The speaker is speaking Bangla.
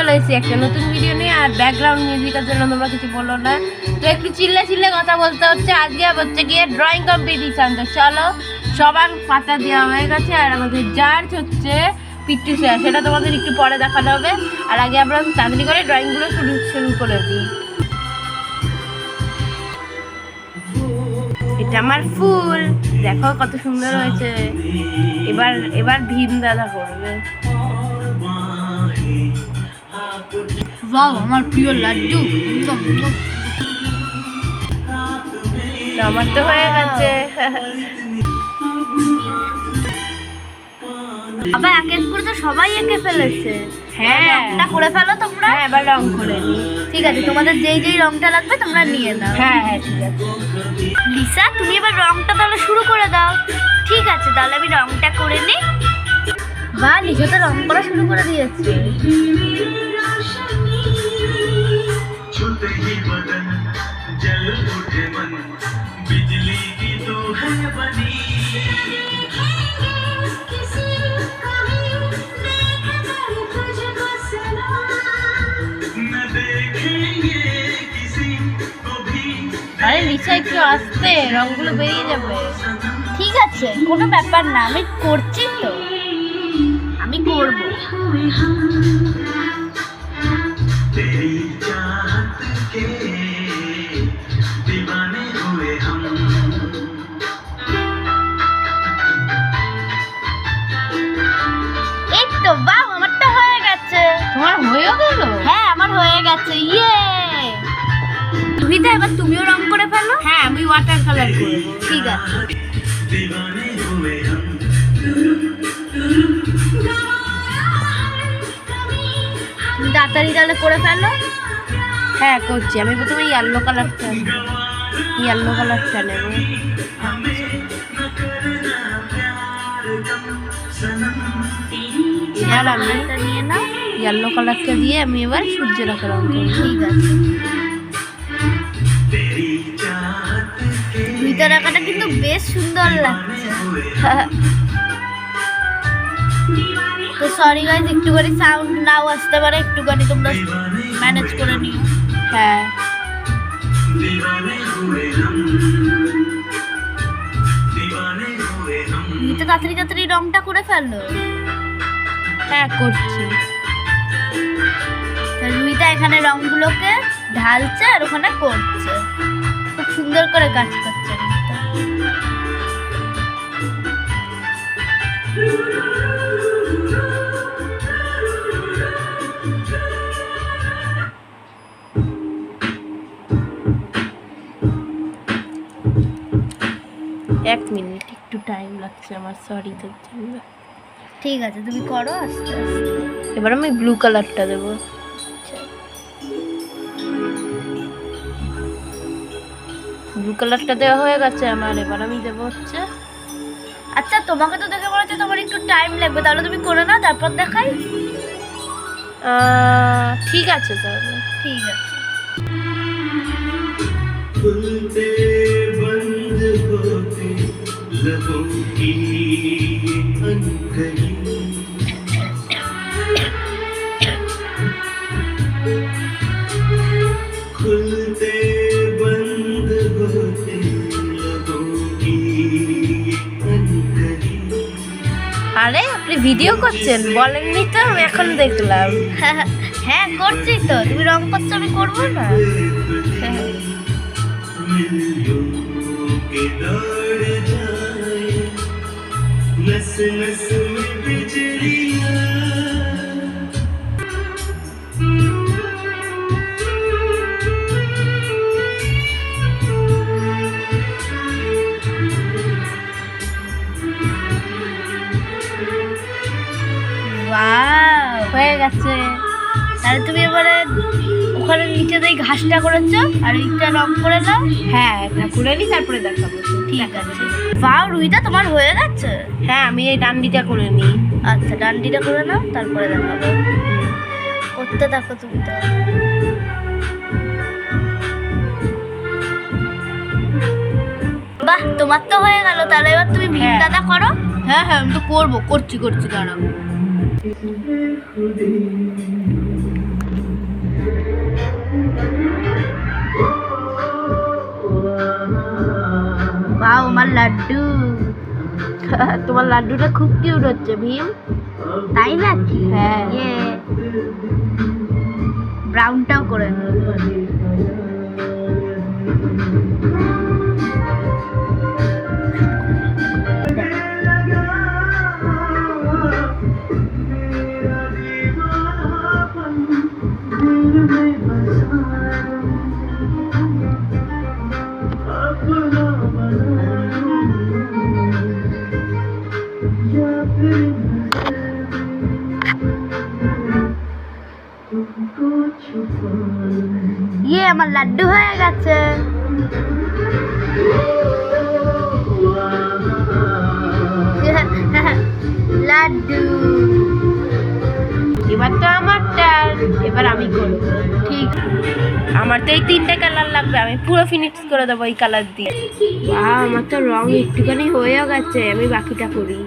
চলে এসেছি একটা নতুন ভিডিও নিয়ে, আর ব্যাকগ্রাউন্ড মিউজিকের জন্য তোমরা কিছু বলো না। তো একটু চিল্লে চিল্লে কথা বলতে হচ্ছে। আজকে হচ্ছে গিয়ে ড্রয়িং কম্পিটিশন তো চলো, সবার পাতা দেওয়া হয়ে গেছে, আর আমাদের জার্জ হচ্ছে পিট্টু স্যার সেটা তোমাদের একটু পরে দেখানো হবে। আর আগে আমরা তাড়াতাড়ি করে ড্রয়িংগুলো শুরু শুরু করে দিই। এটা আমার ফুল। দেখো কত সুন্দর হয়েছে। এবার এবার ভীম দাদা করবে। ওয়াও আমার প্রিয় লাড্ডু। আমার তো হয়ে গেছে। আবার এক এক করে তো সবাই এঁকে ফেলেছে। হ্যাঁ। রংটা করে ফেলো তোমরা। হ্যাঁ এবার রং করে ঠিক আছে তোমাদের যেই যেই রংটা লাগবে তোমরা নিয়ে নাও। হ্যাঁ হ্যাঁ ঠিক আছে। লিসা তুমি এবার রংটা তাহলে শুরু করে দাও। ঠিক আছে তাহলে আমি রংটা করে নিই বা লিসা তো রং করা শুরু করে দিয়েছে। जल उठे मन बिजली की तो है बनी न देखेंगे किसी को भी আরে লিসা একটু আসতে রংগুলো বেরিয়ে যাবে ঠিক আছে কোনো ব্যাপার না আমি করছি তো আমি করবো হয়ে গেল? হ্যাঁ আমার হয়ে গেছে ইয়ে রুহিতা এবার তুমিও রং করে ফেলো? হ্যাঁ আমি ওয়াটার কালার করব ঠিক আছে। তাড়াতাড়ি তাহলে করে ফেলো? হ্যাঁ করছি। আমি প্রথমে ইয়েলো কালারটা ইয়েলো কালারটা নেব। হ্যাঁ, আর আমি নিয়ে নাও। ইয়েলো কালারটা দিয়ে আমি এবার সূর্যের রং করব ঠিক আছে। ভিতরে আঁকাটা কিন্তু বেশ সুন্দর লাগছে। তো সরি গাইজ একটু করে সাউন্ড নাও আসতে পারে একটু করে তোমরা ম্যানেজ করে নিও। হ্যাঁ। তাড়াতাড়ি তাড়াতাড়ি রংটা করে ফেলল হ্যাঁ করছি রুইটা এখানে রংগুলোকে ঢালছে আর ওখানে করছে খুব সুন্দর করে কাজ করছে। এক মিনিট, একটু টাইম লাগছে আমার সরি তোর জন্য ঠিক আছে তুমি করো আস্তে আস্তে এবার আমি ব্লু কালারটা দেবো ব্লু কালারটা দেওয়া হয়ে গেছে আমার এবার আমি দেবো হচ্ছে আচ্ছা তোমাকে তো দেখে মনে হচ্ছে তোমার একটু টাইম লাগবে তাহলে তুমি করে নাও তারপর দেখাই আহ, ঠিক আছে তাহলে ঠিক আছে खुलते बंद होते लबों की अनकही खुलते बंद होते लबों की अनकही আরে আপনি ভিডিও করছেন বলেননি তো আমি এখন দেখলাম হ্যাঁ করছি তো তুমি রং করছো আমি করবো না 와우 고양이 같이. তাহলে তুমি এবারে ওখানে নিচে দিয়ে ঘাসটা করেছ আর এইটা রং করে নাও হ্যাঁ এটা করে নিই তারপরে দেখাবো। ঠিক আছে। বাও রুইটা তোমার হয়ে গেছে? হ্যাঁ আমি এই ডান্ডিটা করে নিই আচ্ছা ডান্ডিটা করে নাও তারপরে দেখাবো। করতে থাকো তুমি তো। বাহ তোমার তো হয়ে গেল তাহলে এবার তুমি ভীম হ্যাঁ। দাদা করো। হ্যাঁ হ্যাঁ আমি তো করব করছি করছি দাঁড়াও। তোমার লাড্ডুটা খুব কিউট হচ্ছে ভীম। তাই না? হ্যাঁ। ইয়ে। ব্রাউনটাও করে ইয়ে আমার লাড্ডু হয়ে গেছে। লাড্ডু। এবার তো আমার টার্ন এবার আমি করব। ঠিক। আমার তো এই তিনটে কালার লাগবে আমি পুরো ফিনিশ করে দেবো এই কালার দিয়ে। বাহ আমার তো রং একটুখানি হয়েও গেছে আমি বাকিটা করি।